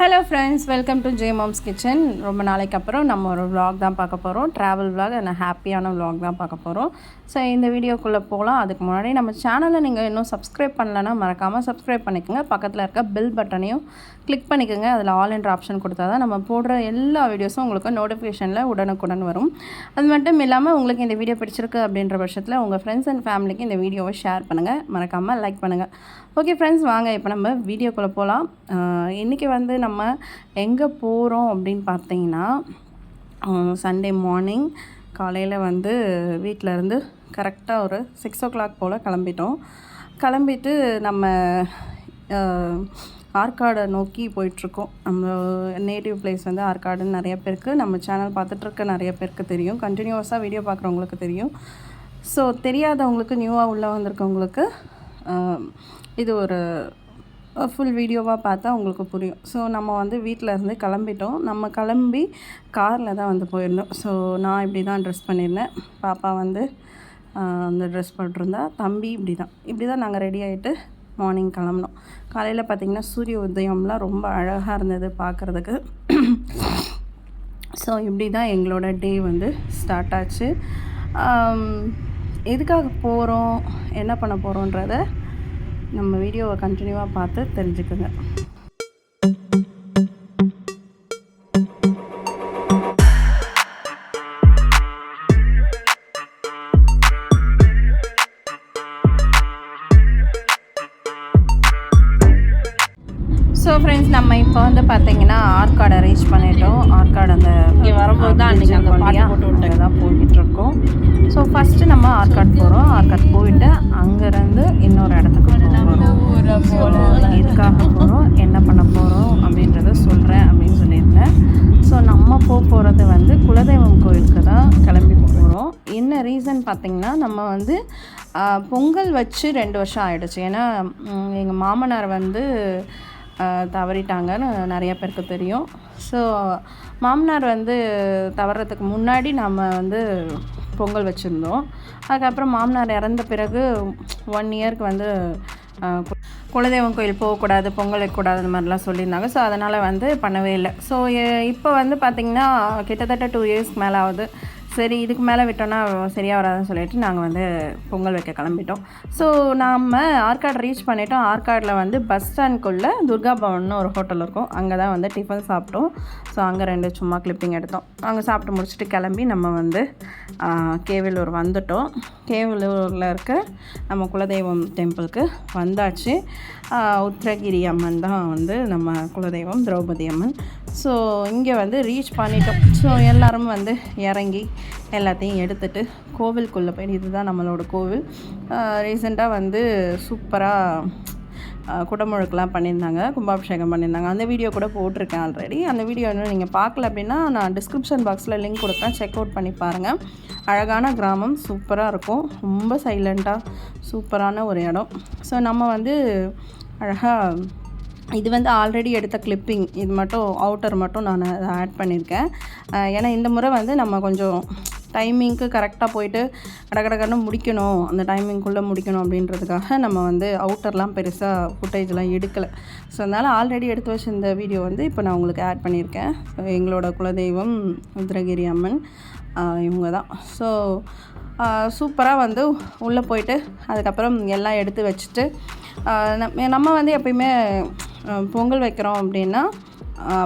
Hello friends welcome to J moms kitchen ரொம்ப நாளைக்கு அப்புறம் நம்ம ஒரு vlog தான் பார்க்க போகிறோம் ட்ராவல் vlog and ஹாப்பியான vlog தான் பார்க்க போகிறோம் ஸோ இந்த வீடியோக்குள்ளே போகலாம் அதுக்கு முன்னாடி நம்ம சேனலை நீங்கள் இன்னும் சப்ஸ்கிரைப் பண்ணலன்னா மறக்காமல் சப்ஸ்கிரைப் பண்ணிக்கோங்க. பக்கத்தில் இருக்க பில் பட்டனையும் கிளிக் பண்ணிக்கோங்க. அதில் ஆல் என்ற ஆப்ஷன் கொடுத்தா தான் நம்ம போடுற எல்லா வீடியோஸும் உங்களுக்கு நோட்டிஃபிகேஷனில் உடனுக்குடன் வரும். அது மட்டும் இல்லாமல் உங்களுக்கு இந்த வீடியோ பிடிச்சிருக்கு அப்படின்ற பட்சத்தில் உங்கள் ஃப்ரெண்ட்ஸ் அண்ட் ஃபேமிலிக்கு இந்த வீடியோவை ஷேர் பண்ணுங்கள் மறக்காமல் லைக் பண்ணுங்கள் ஓகே ஃப்ரெண்ட்ஸ் வாங்க. இப்போ நம்ம வீடியோக்குள்ளே போகலாம் இன்றைக்கி வந்து நம்ம நம்ம எங்கே போகிறோம் அப்படின்னு பார்த்தீங்கன்னா சண்டே மார்னிங் காலையில் வந்து வீட்டில் இருந்து கரெக்டாக ஒரு சிக்ஸ் ஓ கிளாக் போல் கிளம்பிட்டோம். கிளம்பிட்டு நம்ம ஆற்காடை நோக்கி போயிட்டுருக்கோம். நம்ம நேட்டிவ் பிளேஸ் வந்து ஆற்காடுன்னு நிறைய பேருக்கு நம்ம சேனல் பார்த்துட்ருக்க நிறைய பேருக்கு தெரியும். கண்டினியூஸாக வீடியோ பார்க்குறவங்களுக்கு தெரியும். ஸோ தெரியாதவங்களுக்கு நியூவாக உள்ளே வந்திருக்கவங்களுக்கு இது ஒரு ஃபுல் வீடியோவாக பார்த்தா உங்களுக்கு புரியும். ஸோ நம்ம வந்து வீட்டில் இருந்து கிளம்பிட்டோம். நம்ம கிளம்பி காரில் தான் வந்து போயிருந்தோம். ஸோ நான் இப்படி தான் ட்ரெஸ் பண்ணியிருந்தேன். பாப்பா வந்து அந்த ட்ரெஸ் போட்டிருந்தா தம்பி இப்படி தான். இப்படி தான் நாங்கள் ரெடி ஆகிட்டு மார்னிங் கிளம்புனோம். காலையில் பார்த்திங்கன்னா சூரிய உதயம்லாம் ரொம்ப அழகாக இருந்தது பார்க்குறதுக்கு ஸோ இப்படி தான் எங்களோட டே வந்து ஸ்டார்ட் ஆச்சு. எதுக்காக போகிறோம் என்ன பண்ண போகிறோன்றத நம்ம வீடியோவை கண்டினியூவாக பார்த்து தெரிஞ்சுக்குங்க. ஸோ ஃப்ரெண்ட்ஸ் நம்ம இப்போ வந்து பார்த்தீங்கன்னா ஆற்காடை ரீச் பண்ணிட்டோம். ஆற்காடு அந்த இங்க வரும்போது தான் அன்னைக்கு அந்த பாட்டு போட்டு விட்டாங்க. தான் போய்கிட்டு இருக்கோம். ஸோ ஃபஸ்ட்டு நம்ம ஆற்காடு போகிறோம் ஆற்காடு போயிட்டு அங்கேருந்து பார்த்திங்கன்னா நம்ம வந்து பொங்கல் வச்சு ரெண்டு வருஷம் ஆகிடுச்சு ஏன்னா எங்கள் மாமனார் வந்து தவறிட்டாங்கன்னு நிறைய பேருக்கு தெரியும். ஸோ மாமனார் வந்து தவறதுக்கு முன்னாடி நம்ம வந்து பொங்கல் வச்சுருந்தோம். அதுக்கப்புறம் மாமனார் இறந்த பிறகு ஒன் இயர்க்கு வந்து குலதெய்வம் கோயில் போகக்கூடாது பொங்கல் வைக்கக்கூடாது அந்த மாதிரிலாம் சொல்லியிருந்தாங்க. ஸோ அதனால் வந்து பண்ணவே இல்லை. ஸோ இப்போ வந்து பார்த்திங்கன்னா கிட்டத்தட்ட டூ இயர்ஸ்க்கு மேலே ஆகுது சரி இதுக்கு மேலே விட்டோன்னா சரியாக வராதுன்னு சொல்லிட்டு நாங்கள் வந்து பொங்கல் வைக்க கிளம்பிட்டோம். ஸோ நாம் ஆற்காடு ரீச் பண்ணிட்டோம். ஆற்காடில் வந்து பஸ் ஸ்டாண்ட்குள்ளே துர்கா பவன்னு ஒரு ஹோட்டல் இருக்கும். அங்கே தான் வந்து டிஃபன் சாப்பிட்டோம். ஸோ அங்கே ரெண்டு சும்மா கிளிப்பிங் எடுத்தோம். அங்கே சாப்பிட்டு முடிச்சுட்டு கிளம்பி நம்ம வந்து கேவலூர் வந்துட்டோம். கேவலூரில் இருக்க நம்ம குலதெய்வம் டெம்பிளுக்கு வந்தாச்சு. உத்திரகிரி அம்மன் தான் வந்து நம்ம குலதெய்வம் திரௌபதி அம்மன். ஸோ இங்கே வந்து ரீச் பண்ணிட்டோம். ஸோ எல்லோரும் வந்து இறங்கி எல்லாத்தையும் எடுத்துட்டு கோவிலுக்குள்ளே போய் இதுதான் நம்மளோட கோவில். ரீசெண்டாக வந்து சூப்பராக குடமுழுக்கெலாம் பண்ணியிருந்தாங்க கும்பாபிஷேகம் பண்ணியிருந்தாங்க. அந்த வீடியோ கூட போட்டிருக்கேன் ஆல்ரெடி அந்த வீடியோ இன்னும் நீங்கள் பார்க்கல அப்படின்னா நான் டிஸ்கிரிப்ஷன் பாக்ஸில் லிங்க் கொடுக்குறேன். செக் அவுட் பண்ணி பாருங்கள் அழகான கிராமம் சூப்பராக இருக்கும். ரொம்ப சைலண்ட்டாக சூப்பரான ஒரு இடம். ஸோ நம்ம வந்து அழகாக இது வந்து ஆல்ரெடி எடுத்த கிளிப்பிங் இது மட்டும் அவுட்டர் மட்டும் நான் ஆட் பண்ணியிருக்கேன் ஏன்னா இந்த முறை வந்து நம்ம கொஞ்சம் டைமிங்க்கு கரெக்டாக போயிட்டு கடகடகன்னு முடிக்கணும். அந்த டைமிங்குள்ளே முடிக்கணும் அப்படின்றதுக்காக நம்ம வந்து அவுட்டர்லாம் பெருசாக ஃபுட்டேஜ்லாம் எடுக்கலை. ஸோ அதனால் ஆல்ரெடி எடுத்து வச்சிருந்த வீடியோ வந்து இப்போ நான் உங்களுக்கு ஆட் பண்ணியிருக்கேன் எங்களோட குலதெய்வம் உத்திரகிரி அம்மன் இவங்க தான் ஸோ சூப்பராக வந்து உள்ளே போயிட்டு அதுக்கப்புறம் எல்லாம் எடுத்து வச்சுட்டு நம்ம வந்து எப்பயுமே பொங்கல் வைக்கிறோம் அப்படின்னா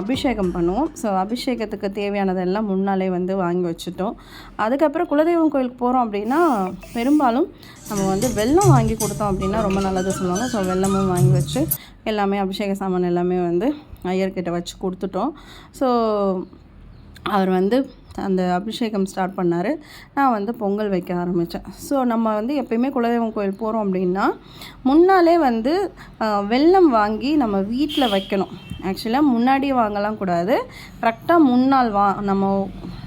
அபிஷேகம் பண்ணுவோம். ஸோ அபிஷேகத்துக்கு தேவையானதெல்லாம் முன்னாலே வந்து வாங்கி வச்சுட்டோம். அதுக்கப்புறம் குலதெய்வம் கோயிலுக்கு போகிறோம் அப்படின்னா பெரும்பாலும் நம்ம வந்து வெல்லம் வாங்கி கொடுத்தோம் அப்படின்னா ரொம்ப நல்லது சொல்லுவாங்க. ஸோ வெல்லமும் வாங்கி வச்சு எல்லாமே அபிஷேக சாமான் எல்லாமே வந்து ஐயர்கிட்ட வச்சு கொடுத்துட்டோம். ஸோ அவர் வந்து அந்த அபிஷேகம் ஸ்டார்ட் பண்ணார். நான் வந்து பொங்கல் வைக்க ஆரம்பித்தேன் ஸோ நம்ம வந்து எப்பயுமே குலதெய்வம் கோயில் போகிறோம் அப்படின்னா முன்னாலே வந்து வெள்ளம் வெல்லம் வாங்கி நம்ம வீட்டில் வைக்கணும். ஆக்சுவலாக முன்னாடி வாங்கலாம் கூடாது. கரெக்டாக முன்னாள் வா நம்ம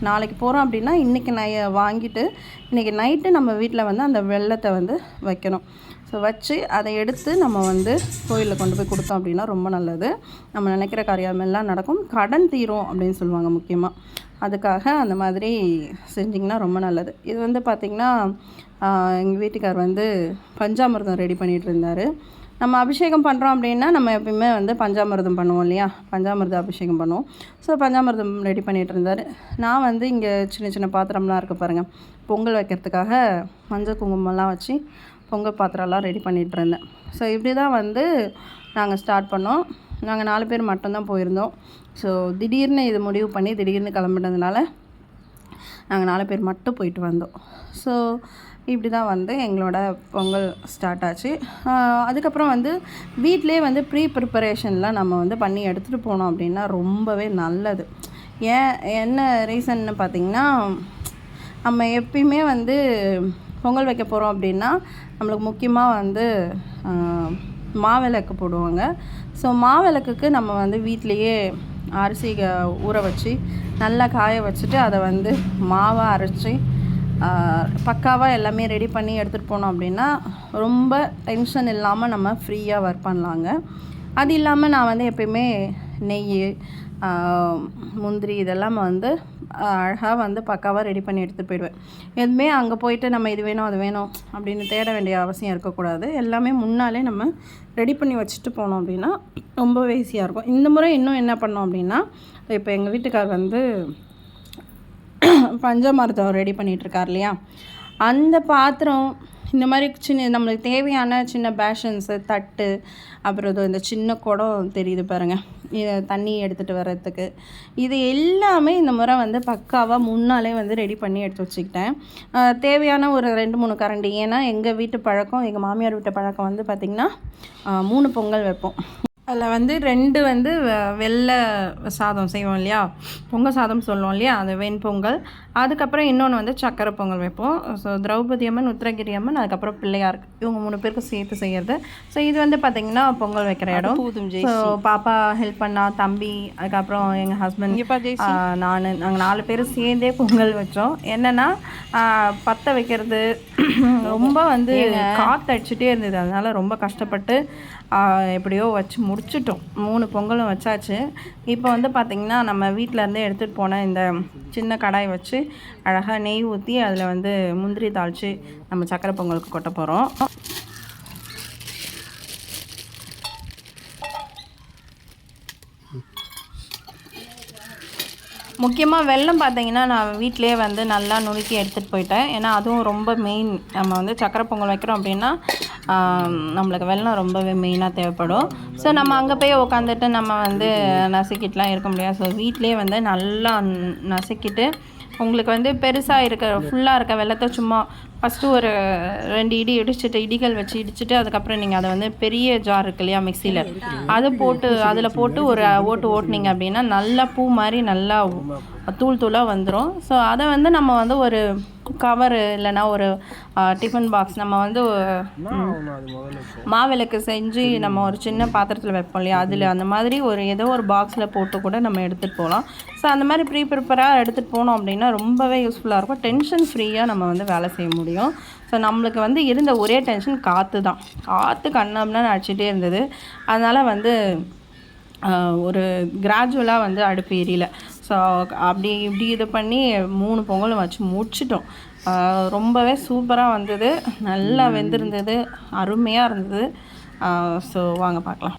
நாளைக்கு போகிறோம் அப்படின்னா இன்றைக்கி நை வாங்கிட்டு இன்றைக்கி நைட்டு நம்ம வீட்டில் வந்து அந்த வெல்லத்தை வந்து வைக்கணும். ஸோ வச்சு அதை எடுத்து நம்ம வந்து கோயிலில் கொண்டு போய் கொடுத்தோம் அப்படின்னா ரொம்ப நல்லது. நம்ம நினைக்கிற காரியமெல்லாம் நடக்கும். கடன் தீரும் அப்படின்னு சொல்லுவாங்க முக்கியமாக அதுக்காக அந்த மாதிரி செஞ்சிங்கன்னா ரொம்ப நல்லது. இது வந்து பார்த்திங்கன்னா எங்கள் வீட்டுக்கார் வந்து பஞ்சாமிர்தம் ரெடி பண்ணிகிட்டு இருந்தார் நம்ம அபிஷேகம் பண்ணுறோம் அப்படின்னா நம்ம எப்பயுமே வந்து பஞ்சாமிர்தம் பண்ணுவோம் இல்லையா? பஞ்சாமிர்த அபிஷேகம் பண்ணுவோம். ஸோ பஞ்சாமிர்தம் ரெடி பண்ணிகிட்டு இருந்தார் நான் வந்து இங்கே சின்ன சின்ன பாத்திரம்லாம் இருக்குது பாருங்கள் பொங்கல் வைக்கிறதுக்காக மஞ்சள் குங்குமம்லாம் வச்சு பொங்கல் பாத்திரம்லாம் ரெடி பண்ணிகிட்டு இருந்தேன் ஸோ இப்படி தான் வந்து நாங்கள் ஸ்டார்ட் பண்ணோம். நாங்கள் நாலு பேர் மட்டும்தான் போயிருந்தோம். ஸோ திடீர்னு இது முடிவு பண்ணி திடீர்னு கிளம்பினதுனால நாங்கள் நாலு பேர் மட்டும் போயிட்டு வந்தோம். ஸோ இப்படி தான் வந்து எங்களோட பொங்கல் ஸ்டார்ட் ஆச்சு. அதுக்கப்புறம் வந்து வீட்டிலே வந்து ப்ரீ ப்ரிப்பரேஷன்லாம் நம்ம வந்து பண்ணி எடுத்துகிட்டு போனோம் அப்படின்னா ரொம்பவே நல்லது. ஏன் என்ன ரீசன்னு பார்த்தீங்கன்னா நம்ம எப்பயுமே வந்து பொங்கல் வைக்க போகிறோம் அப்படின்னா நம்மளுக்கு முக்கியமாக வந்து மாவிளக்கு போடுவாங்க. ஸோ மாவிளக்குக்கு நம்ம வந்து வீட்டிலையே அரிசி ஊற வச்சு நல்லா காய வச்சுட்டு அதை வந்து மாவை அரைச்சி பக்காவாக எல்லாமே ரெடி பண்ணி எடுத்துகிட்டு போனோம் அப்படின்னா ரொம்ப டென்ஷன் இல்லாமல் நம்ம ஃப்ரீயாக ஒர்க் பண்ணலாங்க. அது இல்லாமல் நான் வந்து எப்பயுமே நெய் முந்திரி இதெல்லாம் வந்து அழகாக வந்து பக்காவாக ரெடி பண்ணி எடுத்துகிட்டு போயிடுவேன். எதுவுமே அங்கே போயிட்டு நம்ம இது வேணும் அது வேணும் அப்படின்னு தேட வேண்டிய அவசியம் இருக்கக்கூடாது. எல்லாமே முன்னாலே நம்ம ரெடி பண்ணி வச்சுட்டு போனோம் அப்படின்னா ரொம்பவே ஈஸியாக இருக்கும். இந்த முறை இன்னும் என்ன பண்ணோம் அப்படின்னா இப்போ எங்கள் வீட்டுக்கார் வந்து பஞ்சமரத்தம் ரெடி பண்ணிகிட்ருக்கார் இல்லையா? அந்த பாத்திரம் இந்த மாதிரி சின்ன நம்மளுக்கு தேவையான சின்ன பேஷன்ஸு தட்டு அப்புறம் இதோ இந்த சின்ன குடம் தெரியுது பாருங்கள் இதை தண்ணி எடுத்துகிட்டு வர்றதுக்கு. இது எல்லாமே இந்த முறை வந்து பக்காவாக முன்னாலே வந்து ரெடி பண்ணி எடுத்து வச்சுக்கிட்டேன். தேவையான ஒரு ரெண்டு மூணு கரண்டி. ஏன்னா எங்கள் வீட்டு பழக்கம் எங்கள் மாமியார் வீட்டு பழக்கம் வந்து பார்த்திங்கன்னா மூணு பொங்கல் வைப்போம். அதில் வந்து ரெண்டு வந்து வெள்ளை சாதம் செய்வோம் இல்லையா? பொங்கல் சாதம் சொல்லுவோம் இல்லையா? அது வெண்பொங்கல் அதுக்கப்புறம் இன்னொன்று வந்து சக்கரை பொங்கல் வைப்போம். ஸோ திரௌபதி அம்மன் உத்திரகிரி அம்மன் அதுக்கப்புறம் பிள்ளையார். இவங்க மூணு பேருக்கும் சேர்த்து செய்கிறது ஸோ இது வந்து பார்த்திங்கன்னா பொங்கல் வைக்கிற இடம். ஸோ பாப்பா ஹெல்ப் பண்ணா தம்பி அதுக்கப்புறம் எங்கள் ஹஸ்பண்ட் நான் நாங்கள் நாலு பேரும் சேர்ந்தே பொங்கல் வச்சோம். என்னென்னா பற்ற வைக்கிறது ரொம்ப வந்து காற்று அடிச்சுட்டே இருந்தது. அதனால ரொம்ப கஷ்டப்பட்டு எப்படியோ வச்சு முடிச்சிட்டோம். மூணு பொங்கலும் வச்சாச்சு. இப்போ வந்து பார்த்திங்கன்னா நம்ம வீட்டில் இருந்தே எடுத்துகிட்டு போன இந்த சின்ன கடாய் வச்சு அழகாக நெய் ஊற்றி அதில் வந்து முந்திரி தாளித்து நம்ம சக்கரை பொங்கலுக்கு கொட்ட போகிறோம் முக்கியமாக வெல்லம் பார்த்தீங்கன்னா நான் வீட்டிலேயே வந்து நல்லா நுணுக்கி எடுத்துகிட்டு போயிட்டேன். ஏன்னா அதுவும் ரொம்ப மெயின் நம்ம வந்து சக்கரை பொங்கல் வைக்கிறோம் அப்படின்னா நம்மளுக்கு வெள்ளம் ரொம்பவே மெயினாக தேவைப்படும். ஸோ நம்ம அங்கே போய் உட்காந்துட்டு நம்ம வந்து நசுக்கிட்டுலாம் இருக்க முடியாது. ஸோ வீட்டிலேயே வந்து நல்லா நசுக்கிட்டு உங்களுக்கு வந்து பெருசாக இருக்க ஃபுல்லாக இருக்க வெள்ளத்தை சும்மா ஃபஸ்ட்டு ஒரு ரெண்டு இடி இடிச்சிட்டு இடிகள் வச்சு இடிச்சிட்டு அதுக்கப்புறம் நீங்கள் அதை வந்து பெரிய ஜார் இருக்கு இல்லையா மிக்சியில் அதை போட்டு அதில் போட்டு ஒரு ஓட்டு ஓட்டுனீங்க அப்படின்னா நல்லா பூ மாதிரி நல்லா தூள் தூளாக வந்துடும் ஸோ அதை வந்து நம்ம வந்து ஒரு கவரு இல்லைன்னா ஒரு டிஃபன் பாக்ஸ் நம்ம வந்து மாவிளக்கு செஞ்சு நம்ம ஒரு சின்ன பாத்திரத்தில் வைப்போம் இல்லையா? அதில் அந்த மாதிரி ஒரு ஏதோ ஒரு பாக்ஸில் போட்டு கூட நம்ம எடுத்துகிட்டு போகலாம். ஸோ அந்த மாதிரி ப்ரீ ப்ரிப்பராக எடுத்துகிட்டு போனோம் அப்படின்னா ரொம்பவே யூஸ்ஃபுல்லாக இருக்கும். டென்ஷன் ஃப்ரீயாக நம்ம வந்து வேலை செய்ய முடியும். ஸோ நம்மளுக்கு வந்து இருந்த ஒரே டென்ஷன் காற்று தான். காற்று கண்ணம்னா அடிச்சிட்டே இருந்தது. அதனால் வந்து ஒரு கிராஜுவலாக வந்து அடுப்பு எரியல. ஸோ அப்படி இப்படி இது பண்ணி மூணு பொங்கலும் வச்சு முடிச்சிட்டோம். ரொம்பவே சூப்பராக வந்தது. நல்லா வெந்திருந்தது. அருமையாக இருந்தது. ஸோ வாங்க பார்க்கலாம்.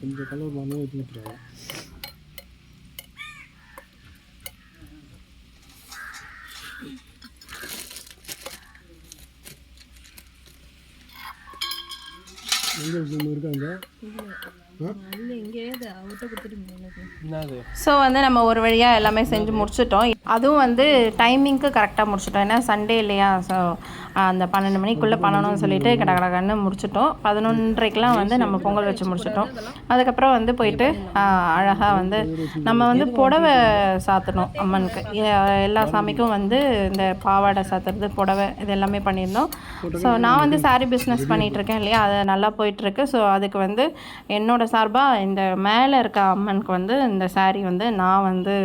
கொஞ்சம் கலர் பண்ணி ஊற்றிட்டுருவோம் எங்கே ஒன்று இருக்காங்க ஸோ வந்து நம்ம ஒரு வழியாக எல்லாமே செஞ்சு முடிச்சிட்டோம். அதுவும் வந்து டைமிங்க்கு கரெக்டாக முடிச்சிட்டோம். ஏன்னா சண்டே இல்லையா? ஸோ அந்த பன்னெண்டு மணிக்குள்ளே பண்ணணும்னு சொல்லிட்டு கட கட கடன்னு முடிச்சிட்டோம். பதினொன்றரைக்கெலாம் வந்து நம்ம பொங்கல் வச்சு முடிச்சிட்டோம். அதுக்கப்புறம் வந்து போயிட்டு அழகாக வந்து நம்ம வந்து புடவை சாத்தணும் அம்மனுக்கு. எல்லா சாமிக்கும் வந்து இந்த பாவாடை சாத்துறது புடவை இது எல்லாமே பண்ணியிருந்தோம். ஸோ நான் வந்து saree பிஸ்னஸ் பண்ணிகிட்ருக்கேன் இல்லையா? அது நல்லா போயிட்டுருக்கு ஸோ அதுக்கு வந்து என்னோட சார்பாக இந்த மேலே இருக்க அம்மனுக்கு வந்து இந்த சாரீ வந்து நான் வந்து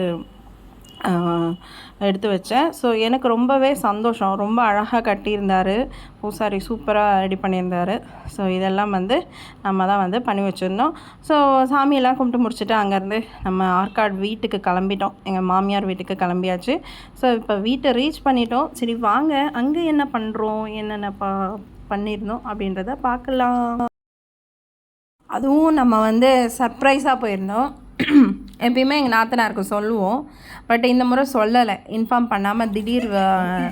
எடுத்து வச்சேன். ஸோ எனக்கு ரொம்பவே சந்தோஷம். ரொம்ப அழகாக கட்டியிருந்தார். பூசாரி சூப்பராக ரெடி பண்ணியிருந்தார். ஸோ இதெல்லாம் வந்து நம்ம தான் வந்து பண்ணி வச்சுருந்தோம். ஸோ சாமியெல்லாம் கும்பிட்டு முடிச்சுட்டு அங்கேருந்து நம்ம ஆற்காடு வீட்டுக்கு கிளம்பிட்டோம். எங்கள் மாமியார் வீட்டுக்கு கிளம்பியாச்சு. ஸோ இப்போ வீட்டை ரீச் பண்ணிட்டோம். சரி வாங்க. அங்கே என்ன பண்ணுறோம் என்னென்ன பா பண்ணியிருந்தோம் அப்படின்றத பார்க்கலாம். அதுவும் நம்ம வந்து சர்ப்ரைஸாக போயிருந்தோம். எப்பயுமே எங்கள் நாத்தனாருக்கு சொல்லுவோம். பட் இந்த முறை சொல்லலை. இன்ஃபார்ம் பண்ணாமல் திடீர்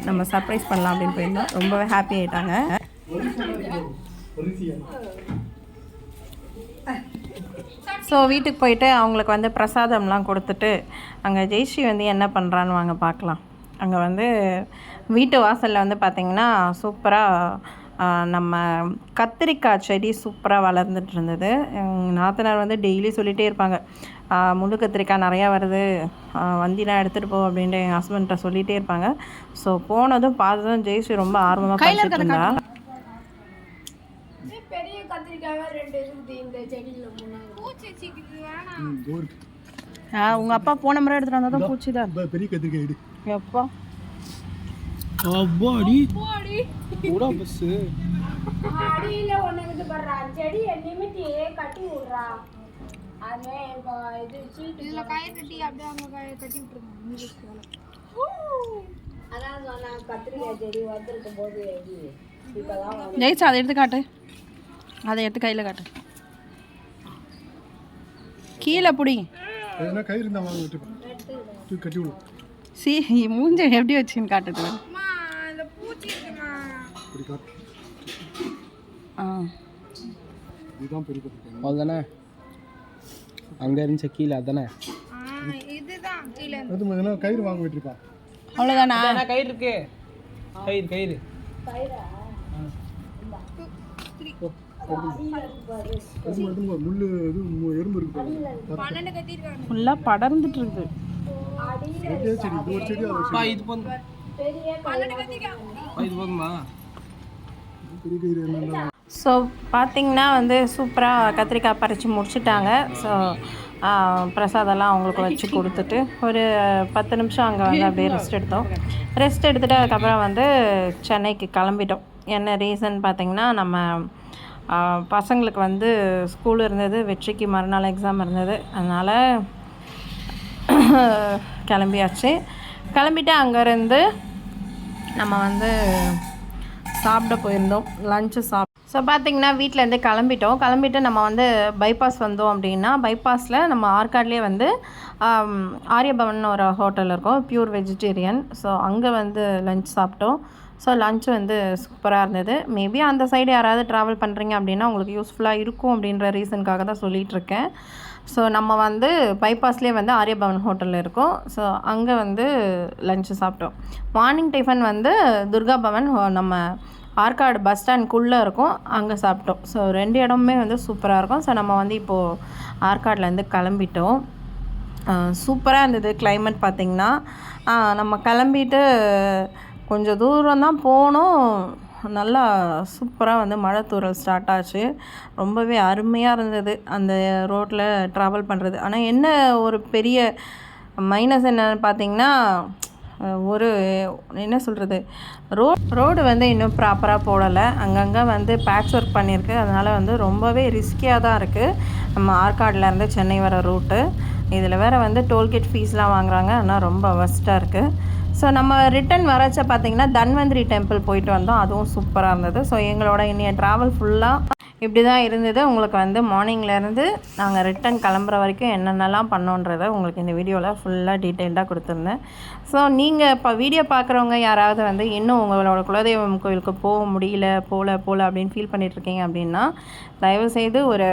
நம்ம சர்ப்ரைஸ் பண்ணலாம் அப்படின்னு போயிருந்தோம். ரொம்பவே ஹாப்பி ஆகிட்டாங்க ஸோ வீட்டுக்கு போயிட்டு அவங்களுக்கு வந்து பிரசாதம்லாம் கொடுத்துட்டு அங்கே ஜெய்ஸ்ரீ வந்து என்ன பண்ணுறான்னு வாங்க பார்க்கலாம் அங்கே வந்து வீட்டு வாசலில் வந்து பார்த்திங்கன்னா சூப்பராக நம்ம கத்திரிக்காய் செடி சூப்பராக வளர்ந்துட்டு இருந்தது. எங்கள் நாத்தனார் வந்து டெய்லி சொல்லிகிட்டே இருப்பாங்க. முழு கத்திரிக்காய் நிறையா வருது. வண்டிலாம் எடுத்துகிட்டு போ அப்படின்ட்டு எங்கள் ஹஸ்பண்ட்ட சொல்லிகிட்டே இருப்பாங்க. ஸோ போனதும் பார்த்ததும் ஜெய்ஸ்ரீ ரொம்ப ஆர்வமாக படிச்சுட்டு இருந்தா. பெரிய கத்திரிக்காய் ரெண்டு இருக்குது இந்த செடியில பூச்சி உங்கள் அப்பா போன முறை எடுத்துகிட்டு வந்தால் தான் பூச்சி தான் பெரிய கத்திரிக்காய் எப்பா? அப்பாடி கூட பஸ் அடியில ஒண்ணுக்குது படுறா செடி நிமித்தி கட்டி விடுறா. அது இப்போ இது சீட்டு இதுல காய கட்டி அப்படியே அங்க காய கட்டி விட்டுருங்க. அதான் சொன்னேன் கத்திரிக்காய் செடி வந்திருக்கும் போது எடி இப்பதான் ஜெயிச்சா அதை எடுத்து காட்டு. அதை எடுத்து கையில் காட்டு. கீழே பிடி. எதுனா கயிறு இருந்தா வாங்க கட்டி சி மூஞ்ச எப்படி வச்சுன்னு காட்டுது இப்படி காட்டு ஆ. இதுதான் பெரிய கத்திரிக்காய் அவ்வளோதானே அங்கே இருந்துச்சு கீழே அதானே? இதுதான் கீழே அது எதுனா கயிறு வாங்க விட்டுருப்பா. அவ்வளோதானா கயிறு இருக்கு. கயிறு கயிறு. முள்ளு இது எறும்பு இருக்கு ஃபுல்லாக படர்ந்துட்டு இருக்குது இது போதும் பன்னெண்டு கத்திரிக்காய் பா, இது போதுமா செடி பெரிய ஸோ பார்த்தீங்கன்னா வந்து சூப்பராக கத்திரிக்காய் பறித்து முடிச்சிட்டாங்க. ஸோ பிரசாதெல்லாம் அவங்களுக்கு வச்சு கொடுத்துட்டு ஒரு பத்து நிமிஷம் அங்கே வந்து அப்படியே ரெஸ்ட் எடுத்தோம். ரெஸ்ட் எடுத்துட்டு அதுக்கப்புறம் வந்து சென்னைக்கு கிளம்பிட்டோம். என்ன ரீசன் பார்த்திங்கன்னா நம்ம பசங்களுக்கு வந்து ஸ்கூல் இருந்தது வெற்றிக்கு மறுநாள் எக்ஸாம் இருந்தது. அதனால் கிளம்பியாச்சு. கிளம்பிட்டு அங்கேருந்து நம்ம வந்து சாப்பிட போயிருந்தோம். லஞ்சு சாப். ஸோ பார்த்தீங்கன்னா வீட்டிலேருந்து கிளம்பிட்டோம். கிளம்பிட்டு நம்ம வந்து பைபாஸ் வந்தோம் அப்படின்னா பைபாஸில் நம்ம ஆற்காட்லேயே வந்து ஆரியபவன் ஒரு ஹோட்டல் இருக்கும். பியூர் வெஜிடேரியன் ஸோ அங்கே வந்து லஞ்ச் சாப்பிட்டோம். ஸோ லஞ்ச் வந்து சூப்பராக இருந்தது. மேபி அந்த சைடு யாராவது ட்ராவல் பண்ணுறீங்க அப்படின்னா உங்களுக்கு யூஸ்ஃபுல்லாக இருக்கும் அப்படின்ற ரீசனுக்காக தான் சொல்லிகிட்ருக்கேன் ஸோ நம்ம வந்து பைபாஸ்லேயே வந்து ஆரியபவன் ஹோட்டலில் இருக்கோம். ஸோ அங்கே வந்து லஞ்சு சாப்பிட்டோம். மார்னிங் டிஃபன் வந்து துர்கா பவன் நம்ம ஆற்காடு பஸ் ஸ்டாண்ட்குள்ளே இருக்கும். அங்கே சாப்பிட்டோம். ஸோ ரெண்டு இடமுமே வந்து சூப்பராக இருக்கும். ஸோ நம்ம வந்து இப்போது ஆற்காட்லேருந்து கிளம்பிட்டோம். சூப்பராக இருந்தது கிளைமேட் பார்த்திங்கன்னா நம்ம கிளம்பிட்டு கொஞ்சம் தூரம் தான் போனோம். நல்லா சூப்பராக வந்து மழை தூரல் ஸ்டார்ட் ஆச்சு. ரொம்பவே அருமையாக இருந்தது அந்த ரோட்டில் ட்ராவல் பண்ணுறது ஆனால் என்ன ஒரு பெரிய மைனஸ் என்னன்னு பார்த்தீங்கன்னா ஒரு என்ன சொல்கிறது ரோட் ரோடு வந்து இன்னும் ப்ராப்பராக போடலை. அங்கங்கே வந்து பேட்ச் ஒர்க் பண்ணியிருக்கு. அதனால் வந்து ரொம்பவே ரிஸ்கியாக தான் இருக்குது நம்ம ஆற்காடுலேருந்து சென்னை வர ரூட்டு இதில் வேறு வந்து டோல்கேட் ஃபீஸ்லாம் வாங்குறாங்க. ஆனால் ரொம்ப வஸ்ட்டாக இருக்குது ஸோ நம்ம ரிட்டன் வரச்ச பார்த்தீங்கன்னா தன்வந்திரி டெம்பிள் போயிட்டு வந்தோம். அதுவும் சூப்பராக இருந்தது. ஸோ எங்களோட இன்றைய ட்ராவல் ஃபுல்லாக இப்படி தான் இருந்தது. உங்களுக்கு வந்து மார்னிங்லேருந்து நாங்கள் ரிட்டன் கிளம்புற வரைக்கும் என்னென்னலாம் பண்ணோன்றதை உங்களுக்கு இந்த வீடியோவில் ஃபுல்லாக டீட்டெயில்டாக கொடுத்துருந்தேன். ஸோ நீங்கள் இப்போ வீடியோ பார்க்குறவங்க யாராவது வந்து இன்னும் உங்களோட குலதெய்வம் கோயிலுக்கு போக முடியல போகல போகல அப்படின்னு ஃபீல் பண்ணிட்டு இருக்கீங்க அப்படின்னா தயவுசெய்து ஒரு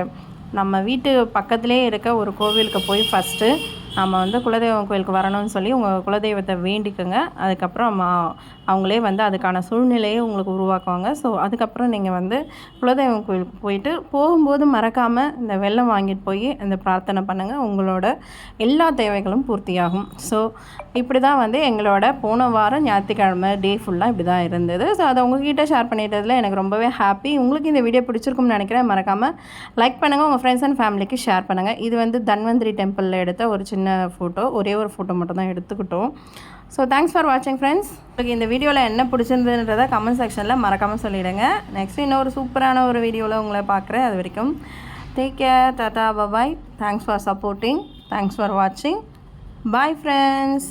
நம்ம வீட்டு பக்கத்துலேயே இருக்க ஒரு கோவிலுக்கு போய் ஃபஸ்ட்டு நம்ம வந்து குலதெய்வம் கோயிலுக்கு வரணும்னு சொல்லி உங்கள் குலதெய்வத்தை வேண்டிக்கோங்க. அதுக்கப்புறம் மா- அவங்களே வந்து அதுக்கான சூழ்நிலையை உங்களுக்கு உருவாக்குவாங்க. ஸோ அதுக்கப்புறம் நீங்கள் வந்து குலதெய்வம் கோயிலுக்கு போயிட்டு போகும்போது மறக்காமல் இந்த வெள்ளம் வாங்கிட்டு போய் இந்த பிரார்த்தனை பண்ணுங்கள் உங்களோட எல்லா தேவைகளும் பூர்த்தியாகும். ஸோ இப்படி தான் வந்து எங்களோட போன வாரம் ஞாயிற்றுக்கிழமை டே ஃபுல்லாக இப்படி தான் இருந்தது. ஸோ அதை உங்ககிட்ட ஷேர் பண்ணிட்டதில் எனக்கு ரொம்பவே ஹாப்பி உங்களுக்கு இந்த வீடியோ பிடிச்சிருக்கும்னு நினைக்கிறேன். மறக்காமல் லைக் பண்ணுங்கள் உங்கள் ஃப்ரெண்ட்ஸ் அண்ட் ஃபேமிலிக்கு ஷேர் பண்ணுங்கள் இது வந்து தன்வந்திரி டெம்பிளில் எடுத்த ஒரு சின்ன சின்ன ஃபோட்டோ ஒரே ஒரு ஃபோட்டோ மட்டும் தான் எடுத்துக்கிட்டோம். ஸோ தேங்க்ஸ் ஃபார் வாட்சிங் ஃப்ரெண்ட்ஸ் உங்களுக்கு இந்த வீடியோவில் என்ன பிடிச்சிருந்ததுன்றதை கமெண்ட் செக்ஷனில் மறக்காமல் சொல்லிவிடுங்க நெக்ஸ்ட் இன்னொரு சூப்பரான ஒரு வீடியோவில் உங்களை பார்க்குறேன். அது வரைக்கும் take care tata bye bye thanks for supporting thanks for வாட்சிங் பாய் ஃப்ரெண்ட்ஸ்